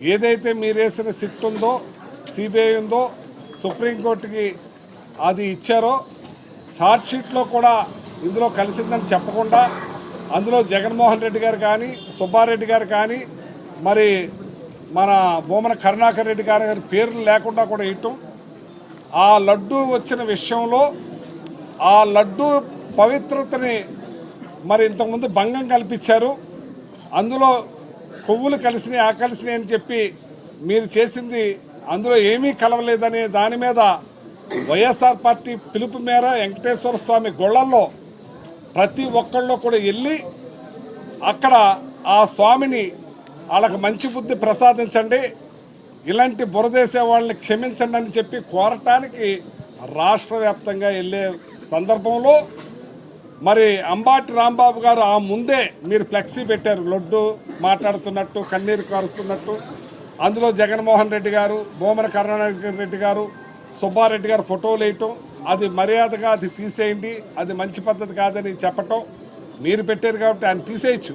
ఏదైతే మీరేసిన సిట్ ఉందో సిబిఐ ఉందో సుప్రీంకోర్టుకి అది ఇచ్చారో ఛార్జ్ షీట్లో కూడా ఇందులో కలిసిందని చెప్పకుండా అందులో జగన్మోహన్ రెడ్డి గారు కానీ సుబ్బారెడ్డి గారు కానీ మరి మన బొమ్మన కరుణాకర్ రెడ్డి గారి గారి పేర్లు లేకుండా కూడా ఇవ్వటం ఆ లడ్డు వచ్చిన విషయంలో ఆ లడ్డు పవిత్రతని మరి ఇంతకుముందు భంగం కల్పించారు. అందులో కొవ్వులు కలిసినాయి ఆ కలిసినాయి అని చెప్పి మీరు చేసింది అందులో ఏమీ కలవలేదనే దాని మీద వైఎస్ఆర్ పార్టీ పిలుపు మేర వెంకటేశ్వర స్వామి గొళ్ళల్లో ప్రతి ఒక్కళ్ళు కూడా వెళ్ళి అక్కడ ఆ స్వామిని వాళ్ళకి మంచి బుద్ధి ప్రసాదించండి ఇలాంటి బురదేసే వాళ్ళని క్షమించండి అని చెప్పి కోరటానికి రాష్ట్ర వ్యాప్తంగా వెళ్ళే సందర్భంలో మరి అంబాటి రాంబాబు గారు ఆ ముందే మీరు ఫ్లెక్సీ పెట్టారు లొడ్డు మాట్లాడుతున్నట్టు కన్నీరు కారుస్తున్నట్టు. అందులో జగన్మోహన్ రెడ్డి గారు భూమన కరుణాకర్ రెడ్డి గారు సుబ్బారెడ్డి గారు ఫోటోలు వేయటం అది మర్యాదగా అది తీసేయండి అది మంచి పద్ధతి కాదని చెప్పటం మీరు పెట్టారు కాబట్టి ఆయన తీసేయచ్చు.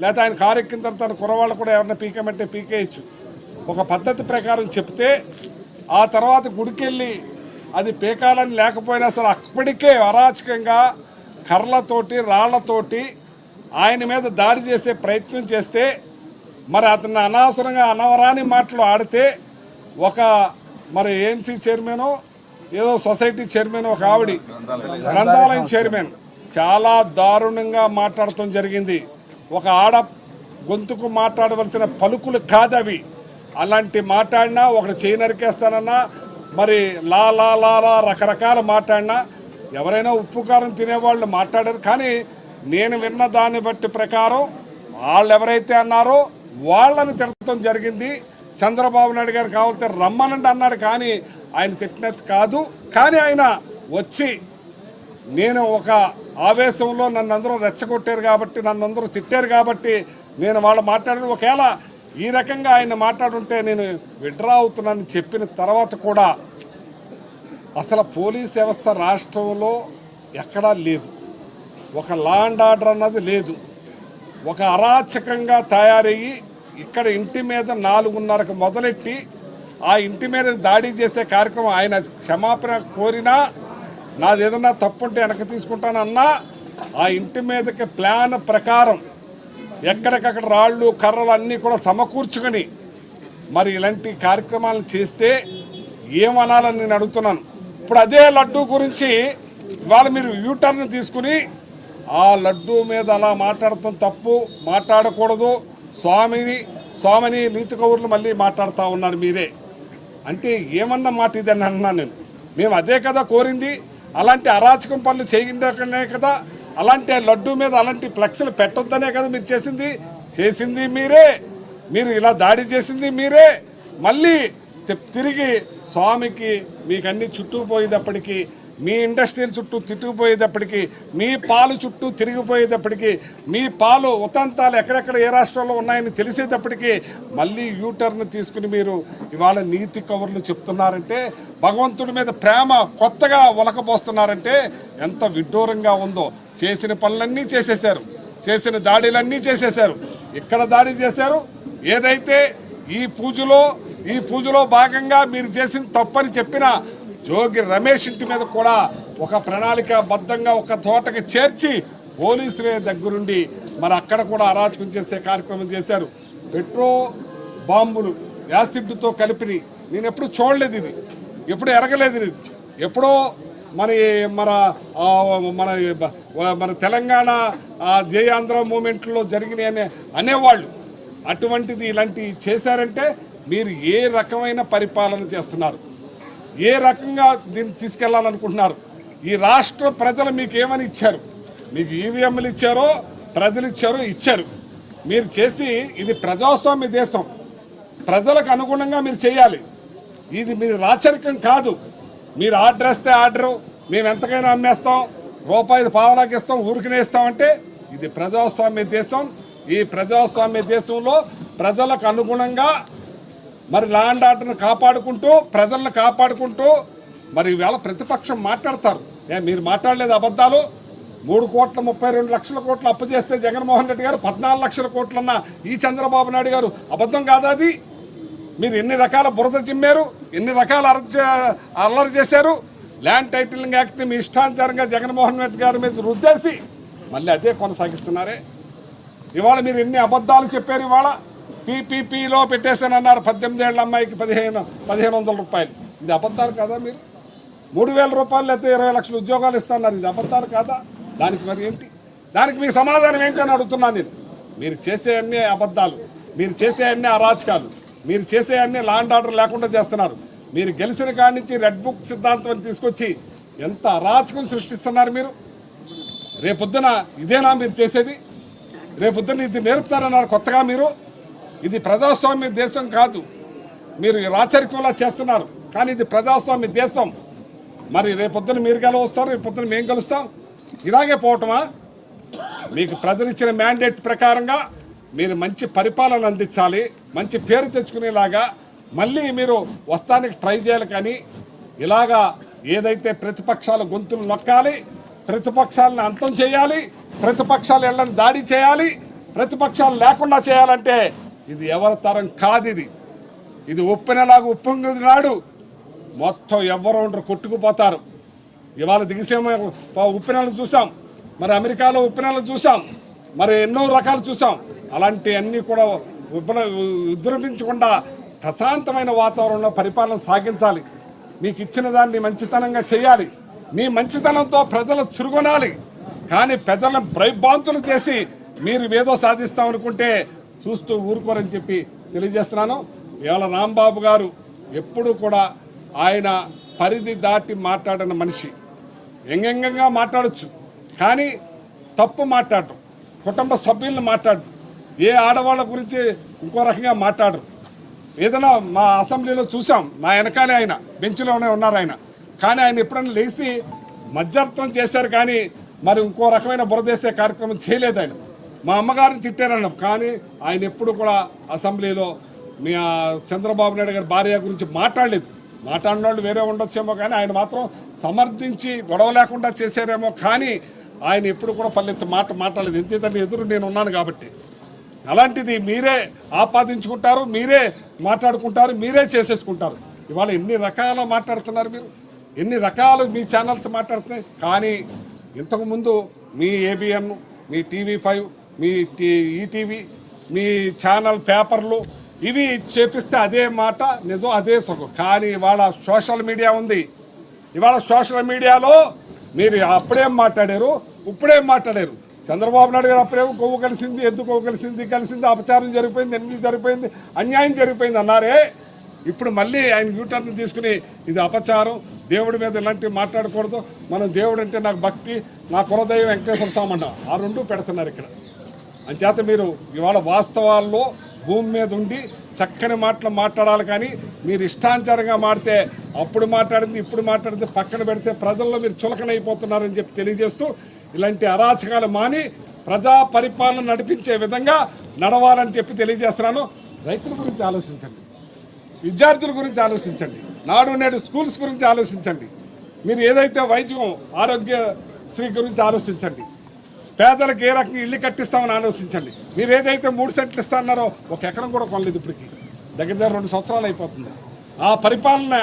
లేకపోతే ఆయన కారు ఎక్కిన తర్వాత ఆయన కురవాళ్ళు కూడా ఎవరిన పీకమంటే పీకేయచ్చు. ఒక పద్ధతి ప్రకారం చెప్తే ఆ తర్వాత గుడికెళ్ళి అది పీకాలని లేకపోయినా సరే అప్పటికే అరాచకంగా కర్రలతోటి రాళ్ళతోటి ఆయన మీద దాడి చేసే ప్రయత్నం చేస్తే మరి అతన్ని అనవసరంగా అనవరాని మాటలు ఆడితే ఒక మరి ఏఎంసీ చైర్మన్ ఏదో సొసైటీ చైర్మన్ ఒక ఆవిడ గ్రంథాలయం చైర్మన్ చాలా దారుణంగా మాట్లాడటం జరిగింది. ఒక ఆడ గొంతుకు మాట్లాడవలసిన పలుకులు కాదవి. అలాంటి మాట్లాడినా ఒకటి చేయి నరికేస్తానన్నా మరి లా లా లా లా రకరకాల మాట్లాడినా ఎవరైనా ఉప్పు కారం తినేవాళ్ళు మాట్లాడారు కానీ నేను విన్న దాన్ని బట్టి ప్రకారం వాళ్ళు ఎవరైతే అన్నారో వాళ్ళని తిట్టడం జరిగింది. చంద్రబాబు నాయుడు గారు కావాలంటే రమ్మనండి అన్నాడు కానీ ఆయన తిట్టినది కాదు. కానీ ఆయన వచ్చి నేను ఒక ఆవేశంలో నన్ను అందరూ రెచ్చగొట్టారు కాబట్టి నన్ను అందరూ తిట్టారు కాబట్టి నేను వాళ్ళు మాట్లాడిన. ఒకవేళ ఈ రకంగా ఆయన మాట్లాడుంటే నేను విడ్రా అవుతున్నానని చెప్పిన తర్వాత కూడా అసలు పోలీస్ వ్యవస్థ రాష్ట్రంలో ఎక్కడా లేదు. ఒక లా అండ్ ఆర్డర్ అన్నది లేదు. ఒక అరాచకంగా తయారయ్యి ఇక్కడ ఇంటి మీద నాలుగున్నరకు మొదలెట్టి ఆ ఇంటి మీద దాడి చేసే కార్యక్రమం ఆయన క్షమాపణ కోరినా నాది ఏదన్నా తప్పుంటే వెనక తీసుకుంటానన్నా ఆ ఇంటి మీదకి ప్లాన్ ప్రకారం ఎక్కడికక్కడ రాళ్ళు కర్రలు అన్నీ కూడా సమకూర్చుకొని మరి ఇలాంటి కార్యక్రమాలు చేస్తే ఏమనాలని నేను అడుగుతున్నాను? ఇప్పుడు అదే లడ్డు గురించి ఇవాళ మీరు యూటర్న్ తీసుకుని ఆ లడ్డు మీద అలా మాట్లాడటం తప్పు మాట్లాడకూడదు. స్వామిని స్వామిని నీతి కౌరులు మళ్ళీ మాట్లాడుతూ ఉన్నారు మీరే. అంటే ఏమన్న మాట ఇదని అన్నాను నేను. మేము అదే కదా కోరింది. అలాంటి అరాచకం పనులు చేయకుండానే కదా. అలాంటి లడ్డు మీద అలాంటి ఫ్లెక్స్లు పెట్టొద్దనే కదా మీరు చేసింది. చేసింది మీరే. మీరు ఇలా దాడి చేసింది మీరే. మళ్ళీ తిరిగి స్వామికి మీకు అన్ని చుట్టుకుపోయేటప్పటికి మీ ఇండస్ట్రీల చుట్టూ తిట్టుకుపోయేటప్పటికి మీ పాలు చుట్టూ తిరిగిపోయేటప్పటికీ మీ పాలు ఉతంతాలు ఎక్కడెక్కడ ఏ రాష్ట్రంలో ఉన్నాయని తెలిసేటప్పటికీ మళ్ళీ యూటర్న్ తీసుకుని మీరు ఇవాళ నీతి కవర్లు చెప్తున్నారంటే భగవంతుడి మీద ప్రేమ కొత్తగా ఉలకబోస్తున్నారంటే ఎంత విడ్డూరంగా ఉందో. చేసిన పనులన్నీ చేసేశారు. చేసిన దాడులన్నీ చేసేశారు. ఇక్కడ దాడి చేశారు. ఏదైతే ఈ పూజలో ఈ పూజలో భాగంగా మీరు చేసిన తప్పని చెప్పిన జోగి రమేష్ ఇంటి మీద కూడా ఒక ప్రణాళికాబద్ధంగా ఒక తోటకి చేర్చి పోలీసులే దగ్గరుండి మరి అక్కడ కూడా అరాచకం చేసే కార్యక్రమం చేశారు. పెట్రో బాంబులు యాసిడ్తో కలిపిని. నేను ఎప్పుడు చూడలేదు ఇది. ఎప్పుడు ఎరగలేదు ఇది. ఎప్పుడో మన మన మన మన తెలంగాణ జయాంధ్ర ఆంధ్ర మూమెంట్లో జరిగినాయి అనే అనేవాళ్ళు. అటువంటిది ఇలాంటివి చేశారంటే మీరు ఏ రకమైన పరిపాలన చేస్తున్నారు? ఏ రకంగా దీన్ని తీసుకెళ్ళాలనుకుంటున్నారు? ఈ రాష్ట్ర ప్రజలు మీకు ఏమని ఇచ్చారు? మీకు ఈవీఎంలు ఇచ్చారో ప్రజలు ఇచ్చారో ఇచ్చారు. మీరు చేసి ఇది ప్రజాస్వామ్య దేశం. ప్రజలకు అనుగుణంగా మీరు చేయాలి. ఇది మీరు రాచరికం కాదు. మీరు ఆర్డర్ వేస్తే ఆర్డరు మేము ఎంతకైనా అమ్మేస్తాం రూపాయి పావలాకి ఇస్తాం ఊరికినే ఇస్తామంటే ఇది ప్రజాస్వామ్య దేశం. ఈ ప్రజాస్వామ్య దేశంలో ప్రజలకు అనుగుణంగా మరి లా అండ్ ఆర్డర్ను కాపాడుకుంటూ ప్రజలను కాపాడుకుంటూ మరి ఇవాళ ప్రతిపక్షం మాట్లాడతారు. ఏ మీరు మాట్లాడలేదు అబద్ధాలు. మూడు కోట్ల ముప్పై రెండు లక్షల కోట్లు అప్పు చేస్తే జగన్మోహన్ రెడ్డి గారు పద్నాలుగు లక్షల కోట్లన్న ఈ చంద్రబాబు నాయుడు గారు అబద్ధం కాదా అది? మీరు ఎన్ని రకాల బురద చిమ్మారు? ఎన్ని రకాల అరచ అల్లరి చేశారు? ల్యాండ్ టైటిలింగ్ యాక్ట్ని మీ ఇష్టానుసారంగా జగన్మోహన్ రెడ్డి గారి మీద రుద్దేసి మళ్ళీ అదే కొనసాగిస్తున్నారే. ఇవాళ మీరు ఎన్ని అబద్ధాలు చెప్పారు ఇవాళ? పీపీపీలో పెట్టేశానన్నారు పద్దెనిమిది ఏళ్ళ అమ్మాయికి పదిహేను పదిహేను వందల రూపాయలు. ఇది అబద్ధాలు కదా మీరు? మూడు వేల రూపాయలు లేకపోతే ఇరవై లక్షల ఉద్యోగాలు ఇస్తున్నారు ఇది అబద్ధాలు కాదా? దానికి మరి ఏంటి? దానికి మీ సమాధానం ఏంటి అని అడుగుతున్నాను నేను. మీరు చేసే అన్ని అబద్ధాలు మీరు చేసే అన్ని అరాచకాలు మీరు చేసే అన్ని లాండ్ ఆర్డర్ లేకుండా చేస్తున్నారు. మీరు గెలిచిన కాడి నుంచి రెడ్ బుక్ సిద్ధాంతం తీసుకొచ్చి ఎంత అరాచకం సృష్టిస్తున్నారు మీరు? రేపొద్దున ఇదేనా మీరు చేసేది? రేపొద్దున ఇది నేర్పుతారన్నారు కొత్తగా మీరు? ఇది ప్రజాస్వామ్య దేశం కాదు. మీరు రాచరికంలా చేస్తున్నారు. కానీ ఇది ప్రజాస్వామ్య దేశం. మరి రేపొద్దున మీరు గెలవస్తారు రేపొద్దున మేము గెలుస్తాం. ఇలాగే పోవటమా? మీకు ప్రజలిచ్చిన మ్యాండేట్ ప్రకారంగా మీరు మంచి పరిపాలన అందించాలి మంచి పేరు తెచ్చుకునేలాగా మళ్ళీ మీరు వస్తానికి ట్రై చేయాలి కానీ ఇలాగా ఏదైతే ప్రతిపక్షాల గొంతులు నొక్కాలి ప్రతిపక్షాలను అంతం చేయాలి ప్రతిపక్షాలు ఇళ్ళను దాడి చేయాలి ప్రతిపక్షాలు లేకుండా చేయాలంటే ఇది ఎవరి తరం కాదు ఇది. ఇది ఉప్పెనలాగా ఉప్పొంగి నాడు మొత్తం ఎవరు ఉండరు కొట్టుకుపోతారు. ఇవాళ దిగిసేమ ఉప్పెనలు చూసాం. మరి అమెరికాలో ఉప్పెనలు చూసాం. మరి ఎన్నో రకాలు చూసాం. అలాంటివన్నీ కూడా ఉబ్బన ఉద్రవించకుండా ప్రశాంతమైన వాతావరణంలో పరిపాలన సాగించాలి. మీకు ఇచ్చిన దాన్ని మంచితనంగా చేయాలి. మీ మంచితనంతో ప్రజలు చురుగొనాలి. కానీ ప్రజలను భయభ్రాంతులు చేసి మీరు ఏదో సాధిస్తామనుకుంటే చూస్తూ ఊరుకోరని చెప్పి తెలియజేస్తున్నాను. ఇవాళ రాంబాబు గారు ఎప్పుడు కూడా ఆయన పరిధి దాటి మాట్లాడిన మనిషి. వ్యంగ్యంగా మాట్లాడచ్చు కానీ తప్పు మాట్లాడటం కుటుంబ సభ్యులను మాట్లాడరు ఏ ఆడవాళ్ళ గురించి ఇంకో రకంగా మాట్లాడరు ఏదైనా మా అసెంబ్లీలో చూసాం నా వెనకాలే ఆయన బెంచ్లోనే ఉన్నారు ఆయన. కానీ ఆయన ఎప్పుడైనా లేచి మధ్యర్థం చేశారు కానీ మరి ఇంకో రకమైన బురదేసే కార్యక్రమం చేయలేదు ఆయన. మా అమ్మగారిని తిట్టారన్నాం. కానీ ఆయన ఎప్పుడు కూడా అసెంబ్లీలో మీ చంద్రబాబు నాయుడు గారి భార్య గురించి మాట్లాడలేదు. మాట్లాడిన వాళ్ళు వేరే ఉండొచ్చేమో కానీ ఆయన మాత్రం సమర్థించి గొడవ లేకుండా చేశారేమో కానీ ఆయన ఎప్పుడు కూడా పల్లెత్తి మాట మాట్లాడలేదు. ఎందుకంటే ఎదురు నేను ఉన్నాను కాబట్టి. అలాంటిది మీరే ఆపాదించుకుంటారు మీరే మాట్లాడుకుంటారు మీరే చేసేసుకుంటారు. ఇవాళ ఎన్ని రకాల మాట్లాడుతున్నారు మీరు? ఎన్ని రకాలు మీ ఛానల్స్ మాట్లాడుతున్నాయి? కానీ ఇంతకుముందు మీ ఏబిఎన్ మీ టీవీ ఫైవ్ మీ టీ- ఈటీవీ మీ ఛానల్ పేపర్లు ఇవి చేపిస్తే అదే మాట నిజం అదే సుఖం. కానీ ఇవాళ సోషల్ మీడియా ఉంది. ఇవాళ సోషల్ మీడియాలో మీరు అప్పుడేం మాట్లాడారు ఇప్పుడేం మాట్లాడారు. చంద్రబాబు నాయుడు గారు అప్పుడేమో కొవ్వు కలిసింది ఎందుకు కొవ్వు కలిసింది కలిసింది అపచారం జరిగిపోయింది ఎన్ని జరిగిపోయింది అన్యాయం జరిగిపోయింది అన్నారే. ఇప్పుడు మళ్ళీ ఆయన యూటర్న్ తీసుకుని ఇది అపచారం దేవుడి మీద ఇలాంటివి మాట్లాడకూడదు మనం దేవుడు అంటే నాకు భక్తి నా కులదైవం వెంకటేశ్వర స్వామి అన్న. ఆ రెండు పెడుతున్నారు ఇక్కడ. అంచేత మీరు ఇవాళ వాస్తవాల్లో భూమి మీద ఉండి చక్కని మాటలు మాట్లాడాలి కానీ మీరు ఇష్టానుసారంగా మాడితే అప్పుడు మాట్లాడింది ఇప్పుడు మాట్లాడితే పక్కన పెడితే ప్రజల్లో మీరు చులకనైపోతున్నారని చెప్పి తెలియజేస్తూ ఇలాంటి అరాచకాలు మాని ప్రజా పరిపాలన నడిపించే విధంగా నడవాలని చెప్పి తెలియజేస్తున్నాను. రైతుల గురించి ఆలోచించండి. విద్యార్థుల గురించి ఆలోచించండి. నాడు నేడు స్కూల్స్ గురించి ఆలోచించండి. మీరు ఏదైతే వైద్యం ఆరోగ్యశ్రీ గురించి ఆలోచించండి. పేదలకు ఏ రకంగా ఇల్లు కట్టిస్తామని ఆలోచించండి. మీరు ఏదైతే మూడు సెంట్లు ఇస్తాన్నారో ఒక ఎకరం కూడా కొనలేదు ఇప్పటికి. దగ్గర దగ్గర రెండు సంవత్సరాలు అయిపోతుంది. ఆ పరిపాలన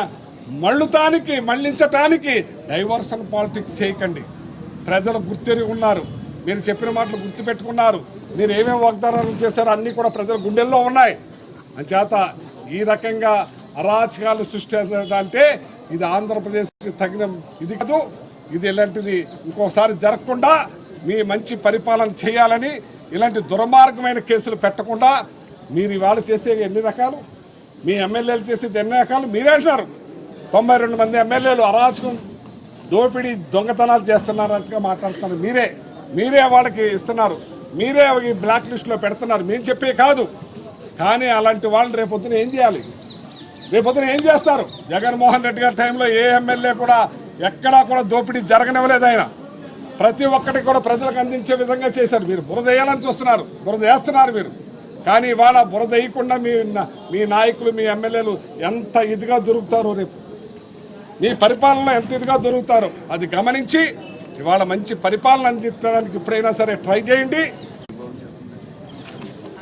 మళ్ళుతానికి మళ్ళించటానికి డైవర్షన్ పాలిటిక్స్ చేయకండి. ప్రజలు గుర్తెరిగి ఉన్నారు. మీరు చెప్పిన మాటలు గుర్తుపెట్టుకున్నారు. మీరు ఏమేమి వాగ్దానాలు చేశారో అన్నీ కూడా ప్రజల గుండెల్లో ఉన్నాయి. అంచేత ఈ రకంగా అరాచకాలు సృష్టించాలంటే ఇది ఆంధ్రప్రదేశ్కి తగిన ఇది కాదు. ఇది ఇలాంటిది ఇంకోసారి జరగకుండా మీ మంచి పరిపాలన చేయాలని ఇలాంటి దుర్మార్గమైన కేసులు పెట్టకుండా మీరు ఇవాళ చేసేవి ఎన్ని రకాలు? మీ ఎమ్మెల్యేలు చేసేది ఎన్ని రకాలు? మీరే అంటున్నారు. తొంభై రెండు మంది ఎమ్మెల్యేలు అరాచకం దోపిడీ దొంగతనాలు చేస్తున్నారంటగా మాట్లాడుతున్నారు. మీరే మీరే వాళ్ళకి ఇస్తున్నారు. మీరే ఈ బ్లాక్ లిస్ట్లో పెడుతున్నారు. మేము చెప్పే కాదు. కానీ అలాంటి వాళ్ళు రేపొద్దున ఏం చేయాలి? రేపొద్దున ఏం చేస్తారు? జగన్మోహన్ రెడ్డి గారి టైంలో ఏ ఎమ్మెల్యే కూడా ఎక్కడా కూడా దోపిడీ జరగనివ్వలేదు ఆయన. ప్రతి ఒక్కటి కూడా ప్రజలకు అందించే విధంగా చేశారు. మీరు బురద వేయాలని చూస్తున్నారు. బురద వేస్తున్నారు మీరు. కానీ ఇవాళ బురద వేయకుండా మీ మీ నాయకులు మీ ఎమ్మెల్యేలు ఎంత ఇదిగా దొరుకుతారో రేపు. మీ పరిపాలన ఎంత ఇదిగా దొరుకుతారో అది గమనించి ఇవాళ మంచి పరిపాలన అందించడానికి ఇప్పుడైనా సరే ట్రై చేయండి.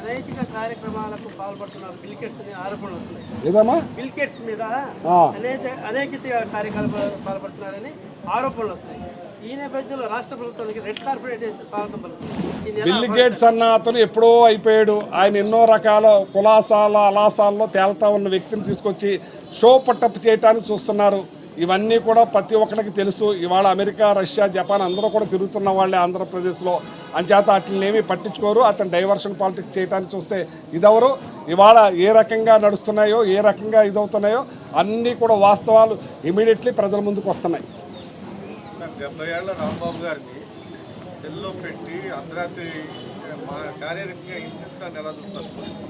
అనైతిక కార్యక్రమాలకు పాల్పడుతున్నారు బిల్కెట్స్ అనే ఆరోపణలు వస్తున్నాయి. ఏదమ్మా? బిల్కెట్స్ మీద ఆ. అనేక అనేక కార్యకలాపాలు పాల్పడుతున్నారని ఆరోపణలు వస్తున్నాయి. ఈ నేపథ్యంలో రాష్ట్ర ప్రభుత్వానికి రెడ్ కార్పొరేట్ వేసి స్వాగతం పలుకుతుంది. దీన్ని ఎలా బిల్ గేట్స్ అన్న అతను ఎప్పుడో అయిపోయాడు. ఆయన ఎన్నో రకాల కులాసాల అలాసాల్లో తేల్తా ఉన్న వ్యక్తిని తీసుకొచ్చి షో పట్టప్ చేయటానికి చూస్తున్నారు. ఇవన్నీ కూడా ప్రతి ఒక్కరికి తెలుసు. ఇవాళ అమెరికా రష్యా జపాన్ అందరూ కూడా తిరుగుతున్న వాళ్ళే ఆంధ్రప్రదేశ్లో. అంచేత వాటిని ఏమీ పట్టించుకోరు. అతను డైవర్షన్ పాలిటిక్స్ చేయడానికి చూస్తే ఇదెవరు? ఇవాళ ఏ రకంగా నడుస్తున్నాయో ఏ రకంగా ఇదవుతున్నాయో అన్నీ కూడా వాస్తవాలు ఇమీడియట్లీ ప్రజల ముందుకు వస్తున్నాయి. డెబ్బై ఏళ్ళ రాంబాబు గారిని సెల్లో పెట్టి అర్ధరాత్రి మా శారీరకంగా హింసిస్తాను ఎలా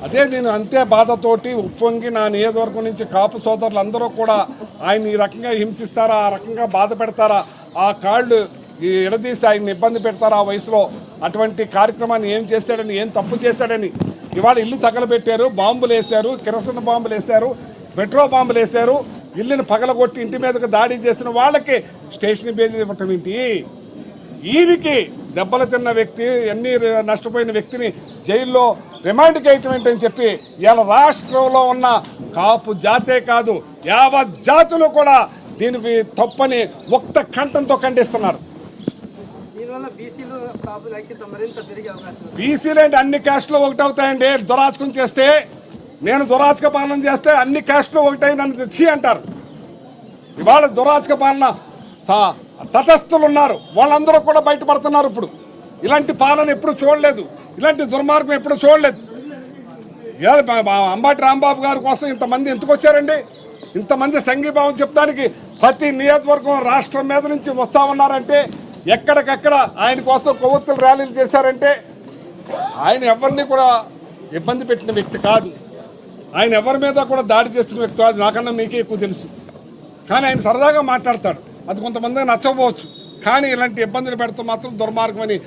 అదే నేను అంతే బాధతోటి ఉప్పొంగి నా నియోజకవర్గం నుంచి కాపు సోదరులు అందరూ కూడా ఆయన ఈ రకంగా హింసిస్తారా ఆ రకంగా బాధ పెడతారా ఆ కాళ్ళు ఈ ఎడదీసి ఆయన ఇబ్బంది పెడతారా ఆ వయసులో? అటువంటి కార్యక్రమాన్ని ఏం చేశాడని ఏం తప్పు చేశాడని ఇవాళ ఇల్లు తగలబెట్టారు బాంబులు వేశారు కిరసన బాంబులు వేశారు పెట్రో బాంబులు వేశారు ఇల్లుని పగలగొట్టి ఇంటి మీదకు దాడి చేసిన వాళ్ళకి స్టేషన్ పేజీ ఇవ్వటం ఏంటి? ఈయనకి దెబ్బలు తిన్న వ్యక్తి ఎన్ని నష్టపోయిన వ్యక్తిని జైల్లో రిమాండ్కి వేయటం ఏంటని చెప్పి ఇవాళ రాష్ట్రంలో ఉన్న కాపు జాతే కాదు యావత్ జాతులు కూడా దీనికి తప్పని ఒక్క కంఠంతో ఖండిస్తున్నారు. బీసీలు అంటే అన్ని క్యాస్ట్లు ఒకటి అవుతాయండి దురాచకం చేస్తే నేను దురాచక పాలన చేస్తే అన్ని క్యాస్ట్లు ఒకటై నన్ను తెచ్చి అంటారు. ఇవాళ దురాచక పాలన తటస్థులు ఉన్నారు. వాళ్ళందరూ కూడా బయటపడుతున్నారు ఇప్పుడు. ఇలాంటి పాలన ఎప్పుడు చూడలేదు. ఇలాంటి దుర్మార్గం ఎప్పుడు చూడలేదు. అంబాటి రాంబాబు గారి కోసం ఇంతమంది ఎందుకు వచ్చారండి? ఇంతమంది సంఘీభావం చెప్తానికి ప్రతి నియోజకవర్గం రాష్ట్రం మీద నుంచి వస్తా ఉన్నారంటే ఎక్కడికక్కడ ఆయన కోసం కొవ్వొత్తులు ర్యాలీలు చేశారంటే ఆయన ఎవరిని కూడా ఇబ్బంది పెట్టిన వ్యక్తి కాదు. ఆయన ఎవరి మీద కూడా దాడి చేసిన వ్యక్తి అది నాకన్నా మీకే ఎక్కువ తెలుసు. కానీ ఆయన సరదాగా మాట్లాడతాడు. అది కొంతమంది నచ్చకపోవచ్చు. కానీ ఇలాంటి ఇబ్బందులు పెడితే మాత్రం దుర్మార్గం అని